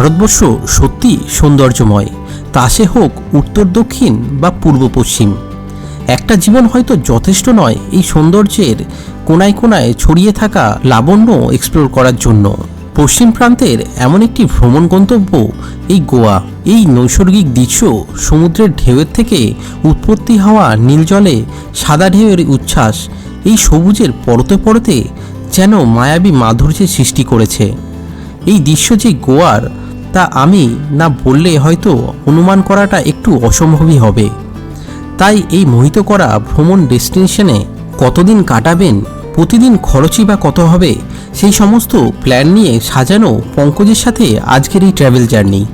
ভারতবর্ষ সত্যি সৌন্দর্যময়। তা সে হোক উত্তর, দক্ষিণ বা পূর্ব, পশ্চিম। একটা জীবন হয়তো যথেষ্ট নয় এই সৌন্দর্যের কোনায় কোনায় ছড়িয়ে থাকা লাবণ্য এক্সপ্লোর করার জন্য। পশ্চিম প্রান্তের এমন একটি ভ্রমণ গন্তব্য, এই গোয়া। এই নৈসর্গিক দৃশ্য সমুদ্রের ঢেউয়ের থেকে উৎপত্তি হওয়া নীল জলে সাদা ঢেউয়ের উচ্ছ্বাস, এই সবুজের পরতে পরতে যেন মায়াবী মাধুর্যের সৃষ্টি করেছে। এই দৃশ্য যে গোয়ার তা আমি না বললে হয়তো অনুমান করাটা একটু অসম্ভবই হবে। তাই এই মোহিত করা ভ্রমণ ডেস্টিনেশনে কতদিন কাটাবেন, প্রতিদিন খরচই বা কত হবে, সেই সমস্ত প্ল্যান নিয়ে সাজানো পঙ্কজের সাথে আজকের এই ট্র্যাভেল জার্নি।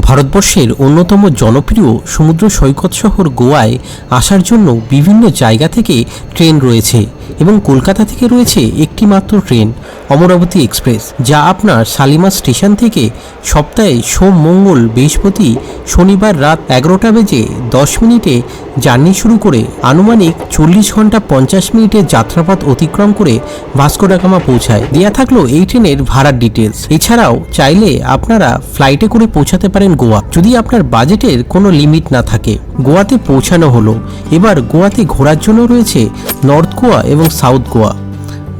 ভারতবর্ষের অন্যতম জনপ্রিয় সমুদ্র সৈকত শহর গোয়ায় আসার জন্য বিভিন্ন জায়গা থেকে ট্রেন রয়েছে এবং কলকাতা থেকে রয়েছে একটি মাত্র ট্রেন, অমরাবতী এক্সপ্রেস, যা আপনার শালিমা স্টেশন থেকে সপ্তাহে সোম মঙ্গল বৃহস্পতি শনিবার রাত এগারোটা বেজে দশ মিনিটে জার্নি শুরু করে আনুমানিক চল্লিশ ঘণ্টা পঞ্চাশ মিনিটের যাত্রাপথ অতিক্রম করে ভাস্কো ডাকামা পৌঁছায়। দেয়া থাকল এই ট্রেনের ভাড়ার ডিটেলস এছাড়াও চাইলে আপনারা ফ্লাইটে করে পৌঁছাতে পারেন গোয়া। যদি আপনার বাজেটের কোনো লিমিট না থাকে। গোয়াতে পৌঁছানো হলো। এবার গোয়াতে ঘোরার জন্য রয়েছে নর্থ গোয়া এবং সাউথ গোয়া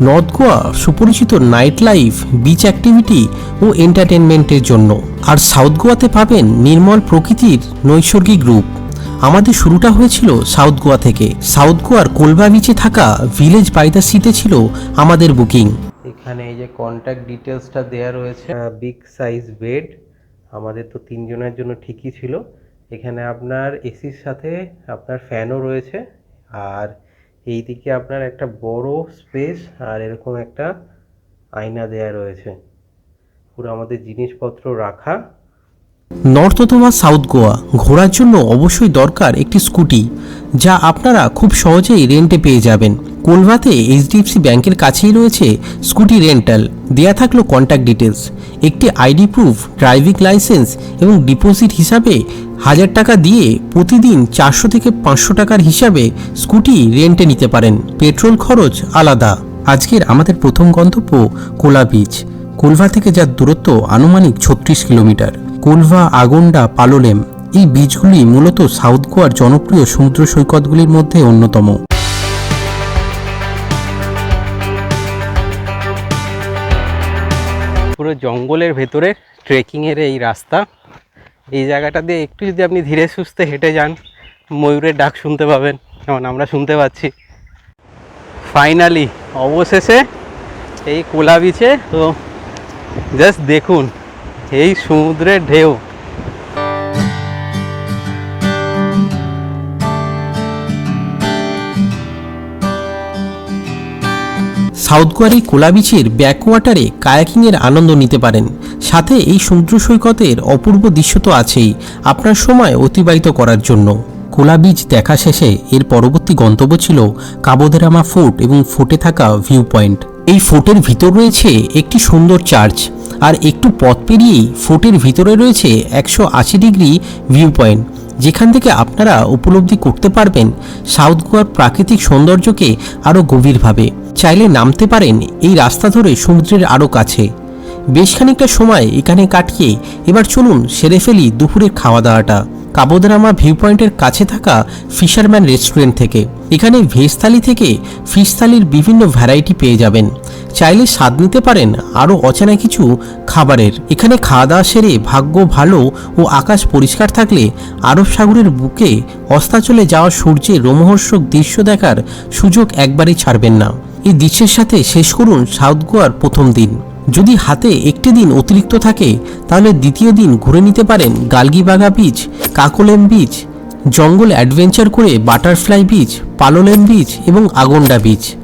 নর্থ গোয়া সুপরিচিত নাইট লাইফ বিচ অ্যাক্টিভিটি ও এন্টারটেনমেন্টের জন্য। আর সাউথ গোয়াতে পাবেন নির্মল প্রকৃতির নৈসর্গিক রূপ। আমাদের শুরুটা হয়েছিল সাউথ গোয়া থেকে। সাউথ গোয়ার কোলবা বিচে থাকা ভিলেজ বাই দ্য সিতে ছিল আমাদের বুকিং। এখানে এই যে কন্ট্যাক্ট ডিটেলসটা দেয়া রয়েছে বিগ সাইজ বেড আমাদের তো তিনজনের জন্য ঠিকই ছিল। এখানে আপনার এসির সাথে আপনার ফ্যানও রয়েছে, আর এই দিকে আপনার একটা বড় স্পেস আর এরকম একটা আয়না দেয়া রয়েছে। পুরো আমাদের জিনিসপত্র রাখা। নর্থ অথবা সাউথ গোয়া ঘোরার জন্য অবশ্যই দরকার একটি স্কুটি, যা আপনারা খুব সহজেই রেন্টে পেয়ে যাবেন। কোলভাতে এইচডিএফসি ব্যাংকের কাছেই রয়েছে স্কুটি রেন্টাল। দেয়া থাকল কন্ট্যাক্ট ডিটেলস একটি আইডি প্রুফ ড্রাইভিং লাইসেন্স এবং ডিপোজিট হিসাবে হাজার টাকা দিয়ে প্রতিদিন চারশো থেকে পাঁচশো টাকার হিসাবে স্কুটি রেন্টে নিতে পারেন। পেট্রোল খরচ আলাদা। আজকের আমাদের প্রথম গন্তব্য কোলা বিচ কোলভা থেকে যার দূরত্ব আনুমানিক ছত্রিশ কিলোমিটার। কোলভা আগন্ডা পালোলেম। এই বীচগুলি মূলত সাউথ গোয়ার জনপ্রিয় সমুদ্র সৈকতগুলির মধ্যে অন্যতম। পুরো জঙ্গলের ভেতরে ট্রেকিংয়ের এই রাস্তা। এই জায়গাটা দিয়ে একটু যদি আপনি ধীরে সুস্থে হেঁটে যান, ময়ূরের ডাক শুনতে পাবেন, যেমন আমরা শুনতে পাচ্ছি। ফাইনালি অবশেষে এই কোলা বিচে তো জাস্ট দেখুন এই সমুদ্রের ঢেউ। সাউথ গোয়ার এই কোলা ব্যাকওয়াটারে কায়াকিংয়ের আনন্দ নিতে পারেন। সাথে এই সমুদ্র সৈকতের অপূর্ব দৃশ্য তো আছেই, আপনার সময় অতিবাহিত করার জন্য। কোলা বিচ দেখা শেষে এর পরবর্তী গন্তব্য ছিল কাবোদেরামা ফোর্ট এবং ফোর্টে থাকা ভিউ পয়েন্ট এই ফোর্টের ভিতর রয়েছে একটি সুন্দর চার্চ আর একটু পথ পেরিয়েই ফোর্টের ভিতরে রয়েছে একশো আশি ডিগ্রি ভিউ পয়েন্ট যেখান থেকে আপনারা উপলব্ধি করতে পারবেন সাউথ গোয়ার প্রাকৃতিক সৌন্দর্যকে আরও গভীরভাবে। চাইলে নামতে পারেন এই রাস্তা ধরে সমুদ্রের আরও কাছে। বেশ খানিকটা সময় এখানে কাটিয়ে এবার চলুন সেরে ফেলি দুপুরের খাওয়া দাওয়াটা কাবোদারামা ভিউ পয়েন্টের কাছে থাকা ফিশারম্যান রেস্টুরেন্ট থেকে। এখানে ভেজ থালি থেকে ফিশ থালির বিভিন্ন ভ্যারাইটি পেয়ে যাবেন। চাইলে স্বাদ নিতে পারেন আরও অচেনা কিছু খাবারের। এখানে খাওয়া দাওয়া সেরে ভাগ্য ভালো ও আকাশ পরিষ্কার থাকলে আরব সাগরের বুকে অস্তাচলে যাওয়া সূর্যের রোমহর্ষক দৃশ্য দেখার সুযোগ একবারই ছাড়বেন না। এই দৃশ্যের সাথে শেষ করুন সাউথ গোয়ার প্রথম দিন। যদি হাতে একটি দিন অতিরিক্ত থাকে, তাহলে দ্বিতীয় দিন ঘুরে নিতে পারেন Galgibaga beach Cacolem beach jungle adventure করে বাটারফ্লাই বিচ পালোলেম বিচ এবং আগন্ডা বিচ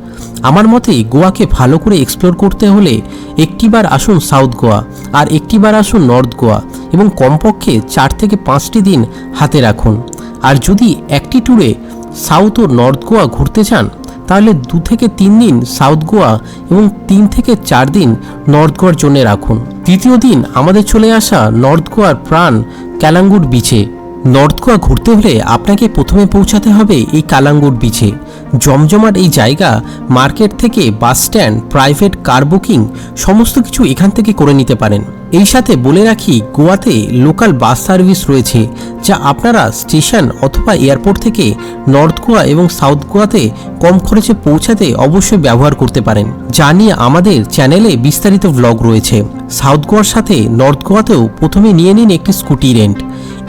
আমার মতে গোয়াকে ভালো করে এক্সপ্লোর করতে হলে একটিবার আসুন সাউথ গোয়া আর একটিবার আসুন নর্থ গোয়া এবং কমপক্ষে চার থেকে পাঁচটি দিন হাতে রাখুন। আর যদি একটি ট্যুরে সাউথ ও নর্থ গোয়া ঘুরতে চান তাহলে দু থেকে তিন দিন সাউথ গোয়া এবং তিন থেকে চার দিন নর্থ গোয়ার জন্য রাখুন। তৃতীয় দিন আমাদের চলে আসা নর্থ গোয়ার প্রাণ ক্যালাঙ্গুর বিচে নর্থ গোয়া ঘুরতে হলে আপনাকে প্রথমে পৌঁছাতে হবে এই কালাঙ্গুর বিচে জমজমাট এই জায়গা মার্কেট থেকে bus stand, private car booking, সমস্ত কিছু এখান থেকে করে নিতে পারেন। এই সাথে বলে রাখি, গোয়াতে লোকাল বাস সার্ভিস রয়েছে, যা আপনারা স্টেশন অথবা এয়ারপোর্ট থেকে নর্থ গোয়া এবং সাউথ গোয়াতে কম খরচে পৌঁছাতে অবশ্যই ব্যবহার করতে পারেন। যা নিয়ে আমাদের চ্যানেলে বিস্তারিত ব্লগ রয়েছে। সাউথ গোয়ার সাথে নর্থ গোয়াতেও প্রথমে নিয়ে নিন একটি স্কুটি রেন্ট।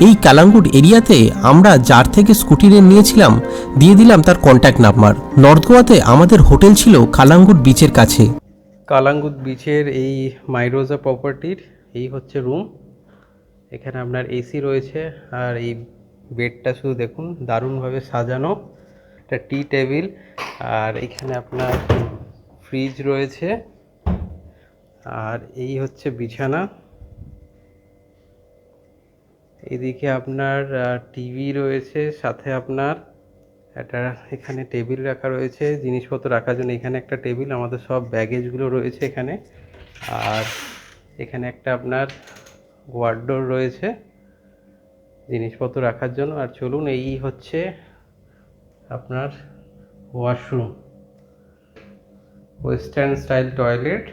এই কালাঙ্গুট এরিয়াতে আমরা যার থেকে স্কুটি রেন্ট নিয়েছিলাম, দিয়ে দিলাম তার কন্ট্যাক্ট নাম্বার নর্থ গোয়াতে আমাদের হোটেল ছিল কালাঙ্গুট বিচের কাছে। কালাঙ্গুট বিচের এই মাইরোজা প্রপার্টির এই হচ্ছে রুম এখানে আপনার এসি রয়েছে, আর এই বেডটা শুধু দেখুন, দারুণভাবে সাজানো। একটা টি টেবিল আর এখানে আপনার ফ্রিজ রয়েছে। আর এই হচ্ছে বিছানা। এদিকে আপনার টিভি রয়েছে, সাথে আপনার, একটা এখানে টেবিল রাখা রয়েছে, জিনিসপত্র রাখার জন্য এখানে একটা টেবিল, আমাদের সব ব্যাগেজগুলো রয়েছে এখানে। আর এখানে একটা আপনার ওয়ার্ডোর রয়েছে, জিনিসপত্র রাখার জন্য। আর চলুন, এই হচ্ছে আপনার ওয়াশরুম ওয়েস্টার্ন স্টাইল টয়লেট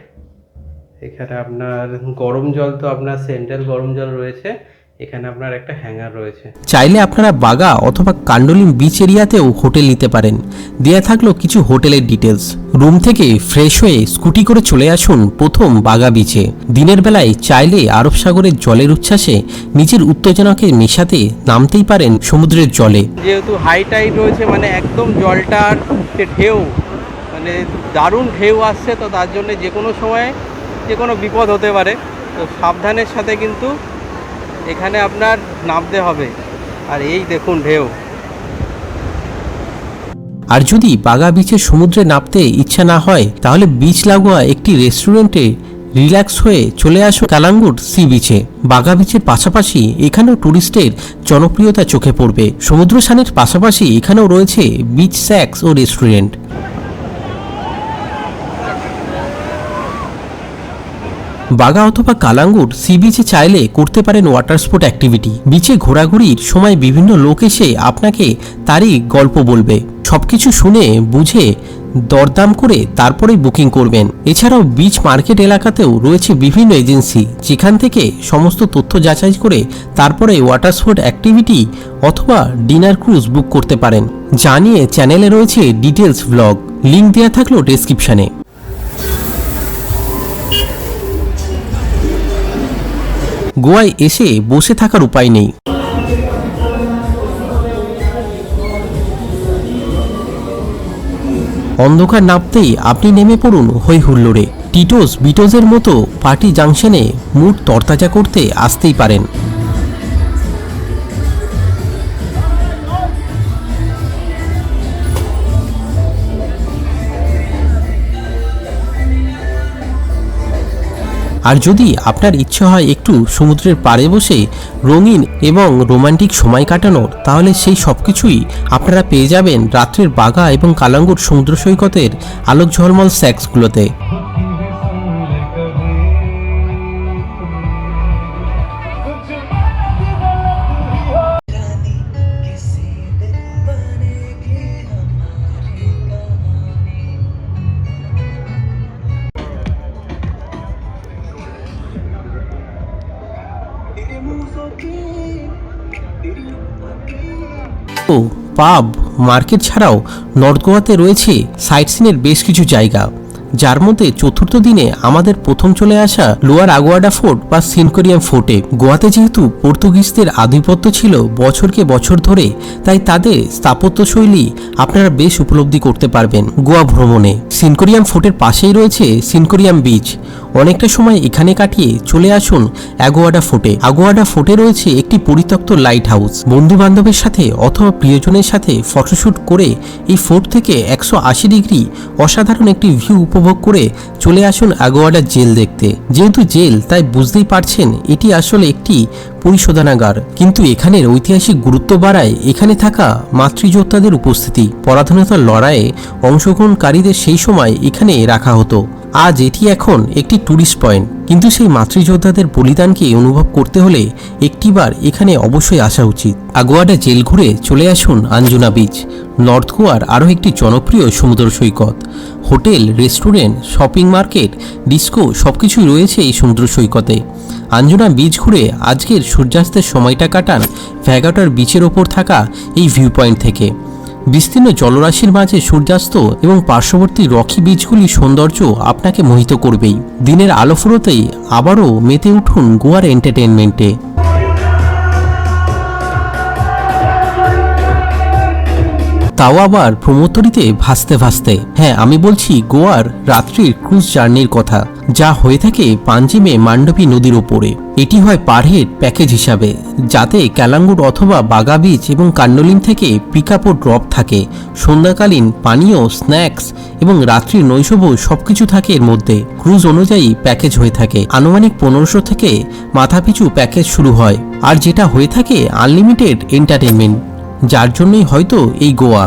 এখানে আপনার গরম জল তো আপনার সেন্ট্রাল গরম জল রয়েছে। এখানে আপনার একটা হ্যাঙ্গার রয়েছে। চাইলে আপনারা বাগা অথবা কান্ডলিম বিচ এরিয়াতেও হোটেল নিতে পারেন। দেয়া থাকল কিছু হোটেলের ডিটেলস রুম থেকে ফ্রেশ হয়ে স্কুটি করে চলে আসুন প্রথম বাগা বিচে দিনের বেলায় চাইলে আরব সাগরের জলের উচ্ছ্বাসে নিজের উত্তেজনাকে মেশাতে নামতেই পারেন সমুদ্রের জলে। যেহেতু হাই টাইড রয়েছে মানে একদম জলটার ঢেউ মানে দারুণ ঢেউ আসছে তো তার জন্য যে কোনো সময় যে কোনো বিপদ হতে পারে। তো সাবধানের সাথে কিন্তু এখানে আপনার নামতে হবে। আর এই দেখুন ঢেউ। আর যদি বাগা বিচের সমুদ্রে নামতে ইচ্ছা না হয়, তাহলে বিচ লাগোয়া একটি রেস্টুরেন্টে রিল্যাক্স হয়ে চলে আসো কালাঙ্গুট সি বিচে বাগা বিচের পাশাপাশি এখানেও টুরিস্টের জনপ্রিয়তা চোখে পড়বে। সমুদ্র স্নানের পাশাপাশি এখানেও রয়েছে বিচ স্যাক্স ও রেস্টুরেন্ট বাগা অথবা কালাঙ্গুর সি বিচে চাইলে করতে পারেন ওয়াটার স্পোর্ট অ্যাক্টিভিটি বিচে ঘোরাঘুরির সময় বিভিন্ন লোক এসে আপনাকে তারই গল্প বলবে। সবকিছু শুনে, বুঝে, দরদাম করে তারপরেই বুকিং করবেন। এছাড়াও বিচ মার্কেট এলাকাতেও রয়েছে বিভিন্ন এজেন্সি যেখান থেকে সমস্ত তথ্য যাচাই করে তারপরে ওয়াটার স্পোর্ট অ্যাক্টিভিটি অথবা ডিনার ক্রুজ বুক করতে পারেন। জানিয়ে চ্যানেলে রয়েছে ডিটেলস ব্লগ লিঙ্ক দেওয়া থাকল ডেসক্রিপশনে গোয়ায় এসে বসে থাকার উপায় নেই। অন্ধকার নামতেই আপনি নেমে পড়ুন হই হুল্লোড়ে টিটোস, বিটোজের মতো পার্টি জাংশনে মুড তরতাজা করতে আসতেই পারেন। আর যদি আপনার ইচ্ছে হয় একটু সমুদ্রের পাড়ে বসে রঙিন এবং রোমান্টিক সময় কাটানোর, তাহলে সেই সব কিছুই আপনারা পেয়ে যাবেন রাত্রের বাঘা এবং কালাঙ্গুর সমুদ্র সৈকতের আলোক ঝলমল স্যাক্সগুলোতে। ও, পাব, মার্কেট ছাড়াও নর্থ গোয়াতে রয়েছে সাইট সিনের বেশ কিছু জায়গা। যার মধ্যে চতুর্থ দিনে আমাদের প্রথম চলে আসা লোয়ার আগোয়াডা ফোর্ট বা সিনকোরিয়াম ফোর্টে। গোয়াতে যেহেতু পর্তুগিজদের আধিপত্য ছিল বছরকে বছর ধরে, তাই তাদের স্থাপত্যশৈলী আপনারা বেশ উপলব্ধি করতে পারবেন গোয়া ভ্রমণে। সিনকোরিয়াম ফোর্টের পাশেই রয়েছে সিনকোরিয়াম বিচ। অনেকটা সময় এখানে কাটিয়ে চলে আসুন অ্যাগোয়াডা ফোর্টে। আগোয়াডা ফোর্টে রয়েছে একটি পরিত্যক্ত লাইট হাউস বন্ধু বান্ধবের সাথে অথবা প্রিয়জনের সাথে ফটোশ্যুট করে এই ফোর্ট থেকে একশো আশি ডিগ্রি অসাধারণ একটি ভিউ উপভোগ করে চলে আসুন আগোয়াডা জেল দেখতে। যেহেতু জেল, তাই বুঝতেই পারছেন এটি আসলে একটি পরিশোধনাগার। কিন্তু এখানের ঐতিহাসিক গুরুত্ব বাড়ায় এখানে থাকা মাতৃযোদ্ধাদের উপস্থিতি। পরাধীনতার লড়াইয়ে অংশগ্রহণকারীদের সেই সময় এখানে রাখা হতো। আজ এটি এখন একটি ট্যুরিস্ট পয়েন্ট কিন্তু সেই মাতৃযোদ্ধাদের বলিদানকে অনুভব করতে হলে একটিবার এখানে অবশ্যই আসা উচিত। আগুয়াডা জেল ঘুরে চলে আসুন আঞ্জুনা বিচ নর্থ গোয়ার আরও একটি জনপ্রিয় সমুদ্র সৈকত। Hotel, restaurant, shopping market, disco সব কিছুই রয়েছে এই সমুদ্র সৈকতে। আঞ্জুনা বিচ ঘুরে আজকের সূর্যাস্তের সময়টা কাটান ভ্যাগাটার বিচের ওপর থাকা এই ভিউ পয়েন্ট থেকে। বিস্তীর্ণ জলরাশির মাঝে সূর্যাস্ত এবং পার্শ্ববর্তী রকি বিচগুলির সৌন্দর্য আপনাকে মোহিত করবেই। দিনের আলো ফুরোতেই আবারও মেতে উঠুন গোয়ার এন্টারটেনমেন্টে তাও আবার প্রমোতরিতে ভাসতে ভাসতে হ্যাঁ আমি বলছি গোয়ার রাত্রির ক্রুজ জার্নির কথা। যা হয়ে থাকে পাঞ্জিমে মান্ডবী নদীর ওপরে। এটি হয় পার হেড প্যাকেজ হিসাবে, যাতে ক্যালাঙ্গুট অথবা বাগা বিচ এবং কান্ডলিম থেকে পিক আপ ও ড্রপ থাকে। সন্ধ্যাকালীন পানীয়, স্ন্যাক্স এবং রাত্রির নৈশভোজ সবকিছু থাকে এর মধ্যে। ক্রুজ অনুযায়ী প্যাকেজ হয়ে থাকে। আনুমানিক পনেরোশো থেকে মাথাপিছু প্যাকেজ শুরু হয়। আর যেটা হয়ে থাকে আনলিমিটেড এন্টারটেনমেন্ট যার জন্যই হয়তো এই গোয়া।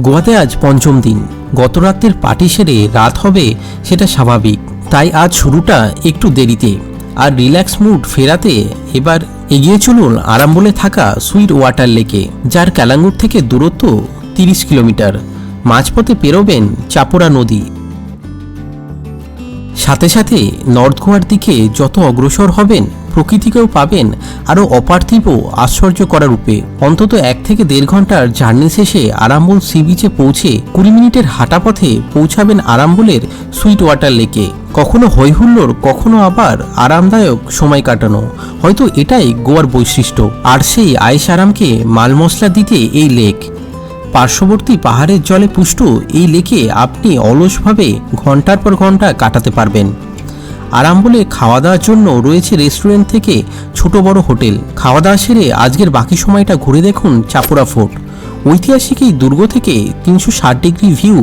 গোয়াতে আজ পঞ্চম দিন। গত রাতের পার্টি সেরে রাত হবে সেটা স্বাভাবিক। তাই আজ শুরুটা একটু দেরিতে। আর রিল্যাক্স মুড ফেরাতে এবার এগিয়ে চলুন আরাম্বলে থাকা সুইট ওয়াটার লেকে, যার ক্যালাঙ্গুর থেকে দূরত্ব তিরিশ কিলোমিটার। মাঝপথে পেরোবেন চাপড়া নদী। সাথে সাথে নর্থ গোয়ার দিকে যত অগ্রসর হবেন প্রকৃতিকেও পাবেন আরও অপার্থিব আশ্চর্য করার রূপে। অন্তত এক থেকে দেড় ঘণ্টার জার্নি শেষে আরাম্বল সি বিচে পৌঁছে কুড়ি মিনিটের হাঁটা পথে পৌঁছাবেন আরাম্বলের সুইট ওয়াটার লেকে। কখনো হৈহুল্লোর, কখনো আবার আরামদায়ক সময় কাটানো। হয়তো এটাই গোয়ার বৈশিষ্ট্য। আর সেই আয়েশ আরামকে মাল মশলা দিতে এই লেক। পার্শ্ববর্তী পাহাড়ের জলে পুষ্ট এই লেকে আপনি অলসভাবে ঘণ্টার পর ঘণ্টা কাটাতে পারবেন। আরাম বলে খাওয়া দাওয়ার জন্য রয়েছে রেস্টুরেন্ট থেকে ছোট বড় হোটেল। খাওয়া দাওয়া সেরে আজকের বাকি সময়টা ঘুরে দেখুন চাপুরা ফোর্ট। ঐতিহাসিক এই দুর্গ থেকে তিনশো ষাট ডিগ্রি ভিউ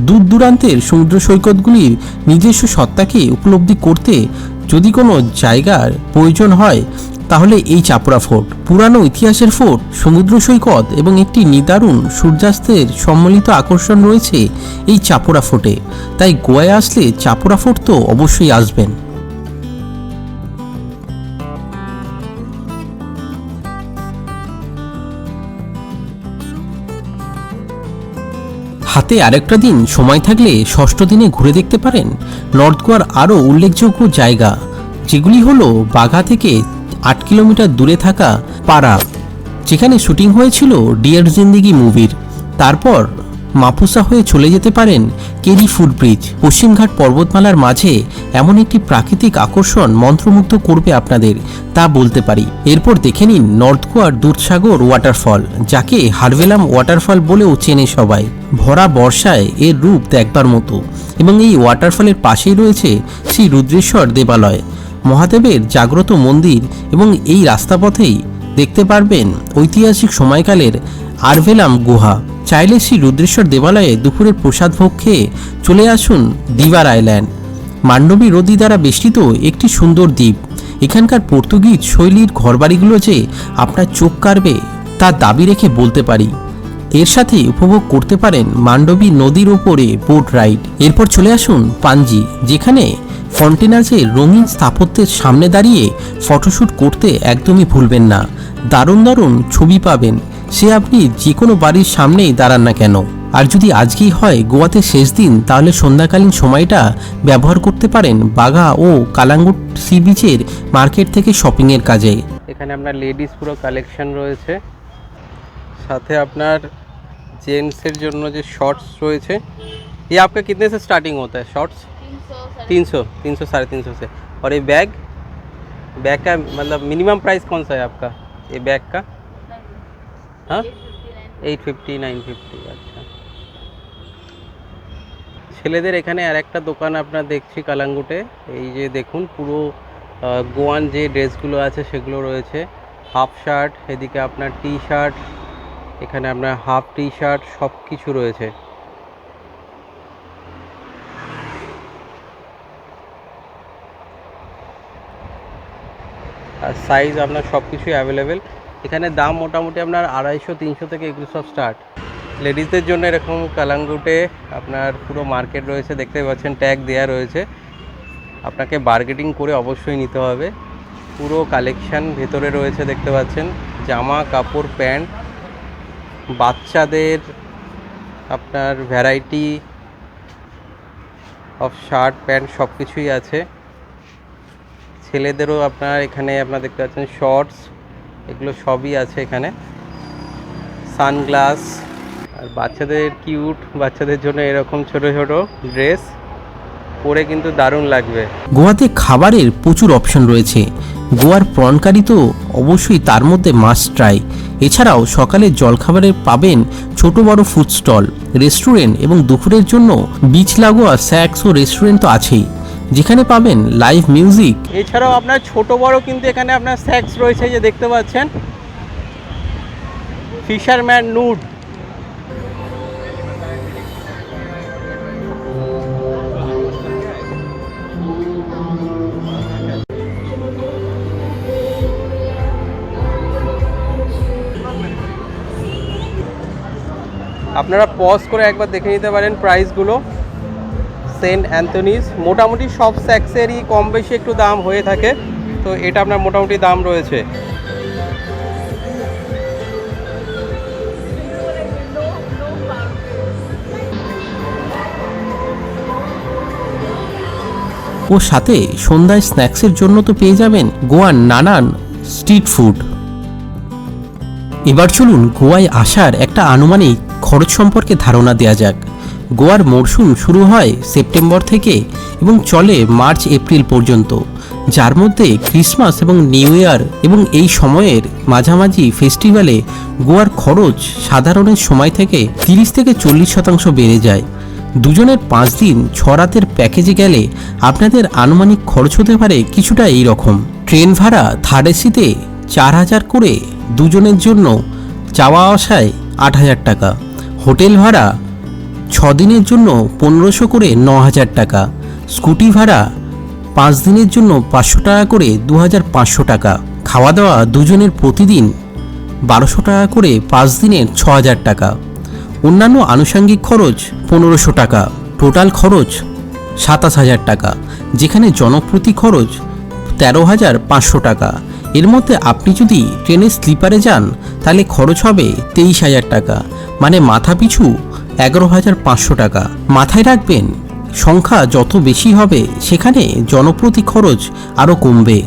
দূর দূরান্তের সমুদ্র সৈকতগুলির নিজস্ব সত্তাকে উপলব্ধি করতে যদি কোনো জায়গার প্রয়োজন হয় তাহলে এই চাপড়া ফোর্ট, পুরানো ইতিহাসের ফোর্ট, সমুদ্র সৈকত এবং একটি নিদারুণ সূর্যাস্তের সম্মিলিত আকর্ষণ রয়েছে এই চাপড়া ফোর্টে। তাই গোয়ায় আসলে চাপড়া ফোর্ট তো অবশ্যই আসবেন। হাতে আরেকটা দিন সময় থাকলে ষষ্ঠ দিনে ঘুরে দেখতে পারেন নর্থ গোয়ার আরও উল্লেখযোগ্য জায়গা, যেগুলি হলো বাঘা থেকে আট কিলোমিটার দূরে থাকা পাড়া। যেখানে শুটিং হয়েছিল ডিয়ার জিন্দিগি মুভির। তারপর মাপুসা হয়ে চলে যেতে পারেন কেরি ফুটব্রিজ পশ্চিমঘাট পর্বতমালার মাঝে এমন একটি প্রাকৃতিক আকর্ষণ মন্ত্রমুগ্ধ করবে আপনাদের, তা বলতে পারি। এরপর দেখে নিন নর্থ গোয়ার দুধসাগর ওয়াটারফল, যাকে হারভেলাম ওয়াটারফল বলেও চেনে সবাই। ভরা বর্ষায় এর রূপ দেখবার মতো। এবং এই ওয়াটারফলের পাশেই রয়েছে শ্রী রুদ্রেশ্বর দেবালয়। মহাদেবের জাগ্রত মন্দির এবং এই রাস্তাপথেই দেখতে পারবেন ঐতিহাসিক সময়কালের আরভেলাম গুহা। চাইলে শ্রী রুদ্রেশ্বর দেবালয়ে দুপুরের প্রসাদ ভোগ খেয়ে চলে আসুন দিবার আইল্যান্ড। মান্ডবী নদী দ্বারা বেষ্টিত একটি সুন্দর দ্বীপ। এখানকার পর্তুগিজ শৈলীর ঘরবাড়িগুলো যে আপনার চোখ কাড়বে তা দাবি রেখে বলতে পারি। এর সাথে উপভোগ করতে পারেন মান্ডবী নদীর ওপরে বোট রাইড। এরপর চলে আসুন পাঞ্জি যেখানে ফন্টেনাজে রঙিন স্থাপত্যের সামনে দাঁড়িয়ে ফটোশ্যুট করতে একদমই ভুলবেন না। দারুণ দারুণ ছবি পাবেন। সে আপনি যে কোনো বাড়ির সামনেই দাঁড়ান না কেন। আর যদি আজকেই হয় গোয়াতে শেষ দিন, তাহলে সন্ধ্যাকালীন সময়টা ব্যবহার করতে পারেন বাগা ও কালাঙ্গুট সি বিচের মার্কেট থেকে শপিংয়ের কাজে। এখানে আপনার লেডিস পুরো কালেকশন রয়েছে। সাথে আপনার জেন্টসের জন্য যে শর্টস রয়েছে। এ আপনার कितने से স্টার্টিং होता है तीन सौ तीन सौ साढ़े तीन सौ से और ये बैग बैग का मतलब मिनिमम प्राइस कौन सा है आपका ये बैग का हाँ এইট ফিফটি নাইন ফিফটি আচ্ছা ছেলেদের এখানে আর একটা দোকান আপনার দেখছি কালাঙ্গুটে এই যে দেখুন পুরো আহ, গোয়ান যে ড্রেসগুলো আছে সেগুলো রয়েছে হাফ শার্ট এদিকে আপনার টি শার্ট এখানে আপনার হাফ টি শার্ট সব কিছু রয়েছে সাইজ আপনার সব কিছুই অ্যাভেলেবেল এখানে দাম মোটামুটি আপনার আড়াইশো, তিনশো থেকে এগুলো সব স্টার্ট লেডিসদের জন্য এরকম কালাঙ্গুটে আপনার পুরো মার্কেট রয়েছে দেখতে পাচ্ছেন ট্যাগ দেওয়া রয়েছে। আপনাকে বার্গেটিং করে অবশ্যই নিতে হবে। পুরো কালেকশান ভেতরে রয়েছে, দেখতে পাচ্ছেন। জামা, কাপড়, প্যান্ট। বাচ্চাদের আপনার ভ্যারাইটি অফ শার্ট প্যান্ট সব কিছুই আছে। ছেলেদেরও আপনার এখানে আপনার দেখতে পাচ্ছেন শর্টস এগুলো সবই আছে এখানে। সানগ্লাস আর বাচ্চাদের কিউট বাচ্চাদের জন্য এরকম ছোট ছোট ড্রেস পরে কিন্তু দারুণ লাগবে। গোয়াতে খাবারের প্রচুর অপশন রয়েছে। গোয়ার প্রণকারী তো অবশ্যই তার মধ্যে মাস্ট ট্রাই এছাড়াও সকালে জলখাবারের পাবেন ছোট বড় ফুড স্টল রেস্টুরেন্ট এবং দুপুরের জন্য বিচ লাগোয়া স্যাক্স ও রেস্টুরেন্ট তো আছেই। যেখানে পাবেন লাইভ মিউজিক এছাড়াও আপনার ছোট বড় কিন্তু এখানে আপনার স্যাক্স রয়েছে, যে দেখতে পাচ্ছেন। ফিশারম্যান নুড আপনারা পজ করে একবার দেখে নিতে পারেন প্রাইসগুলো সেন্ট অ্যান্থনিস। মোটামুটি সব স্যাক্সেরই কম বেশি একটু দাম হয়ে থাকে। তো এটা আপনার মোটামুটি দাম রয়েছে। ও সাথে সন্ধ্যায় স্ন্যাক্সের জন্য তো পেয়ে যাবেন গোয়ার নানান স্ট্রিট ফুড। এবার চলুন গোয়ায় আসার একটা আনুমানিক খরচ সম্পর্কে ধারণা দেয়া যাক। গোয়ার মরশুম শুরু হয় সেপ্টেম্বর থেকে এবং চলে মার্চ, এপ্রিল পর্যন্ত। যার মধ্যে ক্রিসমাস এবং নিউ ইয়ার এবং এই সময়ের মাঝামাঝি ফেস্টিভ্যালে গোয়ার খরচ সাধারণের সময় থেকে তিরিশ থেকে চল্লিশ শতাংশ বেড়ে যায়। দুজনের পাঁচ দিন, ছ রাতের প্যাকেজে গেলে আপনাদের আনুমানিক খরচ হতে পারে কিছুটা এই রকম। ট্রেন ভাড়া থার্ড এসিতে চার হাজার করে দুজনের জন্য যাওয়া আসায় আট হাজার টাকা। হোটেল ভাড়া দিনের জন্য পনেরোশো করে ন হাজার টাকা। স্কুটি ভাড়া পাঁচ দিনের জন্য পাঁচশো টাকা করে দু হাজার পাঁচশো টাকা। খাওয়া দাওয়া দুজনের প্রতিদিন বারোশো টাকা করে পাঁচ দিনের ছ হাজার টাকা। অন্যান্য আনুষঙ্গিক খরচ পনেরোশো টাকা। টোটাল খরচ সাতাশ হাজার টাকা। যেখানে জনপ্রতি খরচ তেরো হাজার পাঁচশো টাকা। এর মধ্যে আপনি যদি ট্রেনের স্লিপারে যান, তাহলে খরচ হবে তেইশ হাজার টাকা। মানে মাথা পিছু এগারো হাজার পাঁচশো টাকা। মাথায় রাখবেন, সংখ্যা যত বেশি হবে, সেখানে জনপ্রতি খরচ আরও কমবে।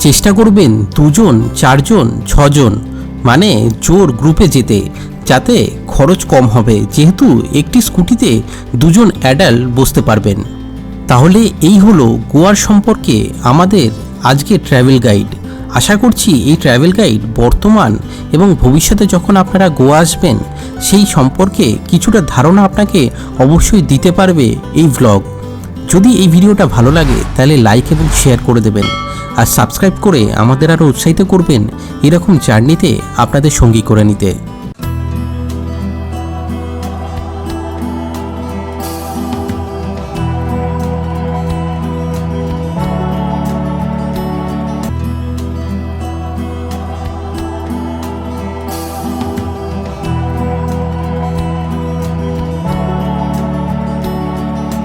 চেষ্টা করবেন দুজন, চারজন, ছজন মানে জোর গ্রুপে যেতে, যাতে খরচ কম হবে। যেহেতু একটি স্কুটিতে দুজন অ্যাডাল্ট বসতে পারবেন। তাহলে এই হলো গোয়ার সম্পর্কে আমাদের আজকে ট্র্যাভেল গাইড আশা করছি এই ট্র্যাভেল গাইড বর্তমান এবং ভবিষ্যতে যখন আপনারা গোয়া আসবেন সেই সম্পর্কে কিছুটা ধারণা আপনাকে অবশ্যই দিতে পারবে এই ব্লগ যদি এই ভিডিওটা ভালো লাগে, তাহলে লাইক এবং শেয়ার করে দেবেন। আর সাবস্ক্রাইব করে আমাদের আরও উৎসাহিত করবেন এরকম জার্নিতে আপনাদের সঙ্গী করে নিতে।